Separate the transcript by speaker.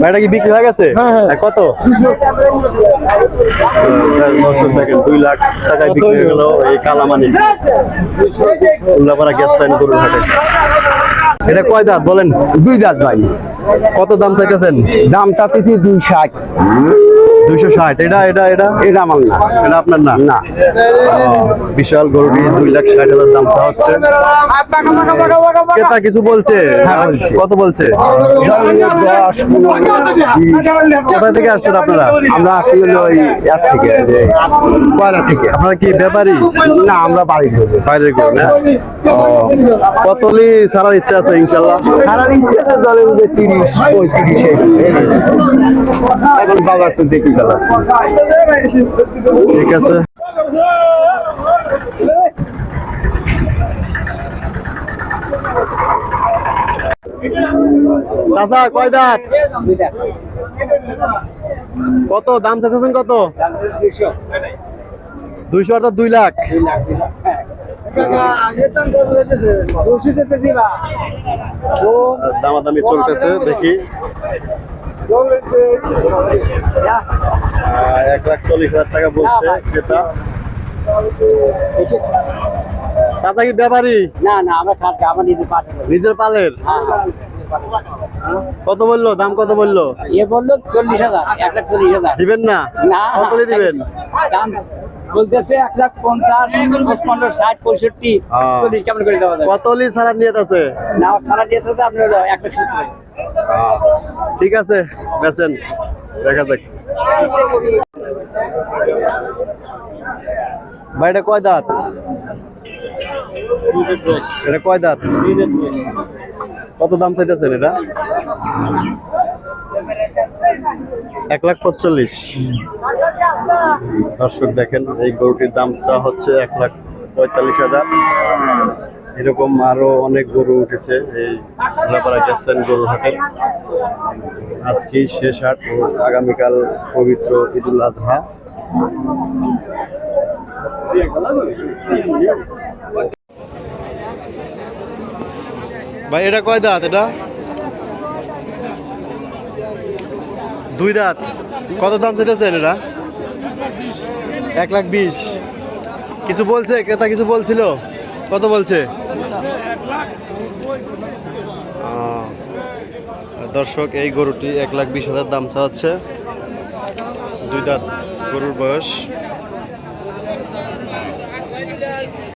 Speaker 1: ভাইটা কি বিক্রি হয়ে গেছে?
Speaker 2: হ্যাঁ, হ্যাঁ।
Speaker 1: কত? দর্শক দেখেন দুই লাখ টাকায় বিক্রি হয়ে গেল এই কালামানি। উল্লাপাড়া গ্যাস লাইন গরুর হাটে। এটা কয় দাঁত বলেন?
Speaker 2: দুই দাঁত ভাই।
Speaker 1: কত দাম চাইতেছেন?
Speaker 2: দাম চাচ্ছি দুই ষাট।
Speaker 1: দুইশো ষাট। এটা এটা এটা?
Speaker 2: এটা আমার না।
Speaker 1: এটা আপনার না?
Speaker 2: না।
Speaker 1: বিশাল গরুটি দুই লাখ ষাট হাজার দাম চা হচ্ছে। ক্রেতা কিছু বলছে?
Speaker 2: হ্যাঁ,
Speaker 1: কত বলছে? কোথা থেকে আসছেন আপনারা?
Speaker 2: আমরা আসি হলো ওই ইয়ার থেকে। কয়লা থেকে?
Speaker 1: আপনারা কি ব্যাপারী?
Speaker 2: না আমরা বাড়ি থেকে
Speaker 1: বাইরের গরু না? কতলি ছাড়ার ইচ্ছা আছে ইনশাল্লাহ?
Speaker 2: সারার ইচ্ছে ধরেন তিরিশ পঁয়ত্রিশ। এখন বাবার তো দেখি গেল
Speaker 1: ঠিক আছে। চাচা কয় দাঁত? কত? দাম চাচ্ছেন কত? দুইশো অর্থাৎ দুই লাখ। দামাদামি চলতেছে দেখি। এক লাখ চল্লিশ হাজার টাকা বলছে ক্রেতা। চাচা কি ব্যাপারী?
Speaker 3: না না আমরা খাচ্ছি আমার
Speaker 1: নিজের পালের? কত বলল? দাম কত বলল?
Speaker 3: এ বলল চল্লিশ হাজার এক লাখ চল্লিশ হাজার।
Speaker 1: দিবেন না?
Speaker 3: না।
Speaker 1: কতলে দিবেন?
Speaker 3: দাম বলতেছে এক লাখ পঞ্চাশ পঞ্চান্ন ষাট পঁয়ষট্টি
Speaker 1: হ্যাঁ।
Speaker 3: চল্লিশ কেমন করে দেওয়া
Speaker 1: আছে
Speaker 3: না সারা এক লাখ সত্তর।
Speaker 1: ঠিক আছে বেছেন দেখা যাক। ভাই, এটা কয় দাঁত? এটা কয় দাঁত? কত দাম চাইতেছেন এটা? এক লাখ পঁচল্লিশ দর্শক দেখেন, এই গরুটির দাম চা হচ্ছে এক লাখ পঁয়তাল্লিশ হাজার। এরকম আরও অনেক গরু উঠেছে, এই ঘোলাপাড়া গ্যাসলাইন গরুর আজকেই শেষ হাট ও আগামীকাল পবিত্র ঈদুল আজহা। ভাই, এটা কয় দাঁত এটা? দুই দাঁত। কত দাম চাইতেছেন এটা? এক লাখ বিশ। কিছু বলছে? ক্রেতা কিছু বলছিল? কত বলছে? দর্শক, এই গরুটি এক লাখ বিশ হাজার দাম চাচ্ছে দুই দাঁত গরুর বয়স।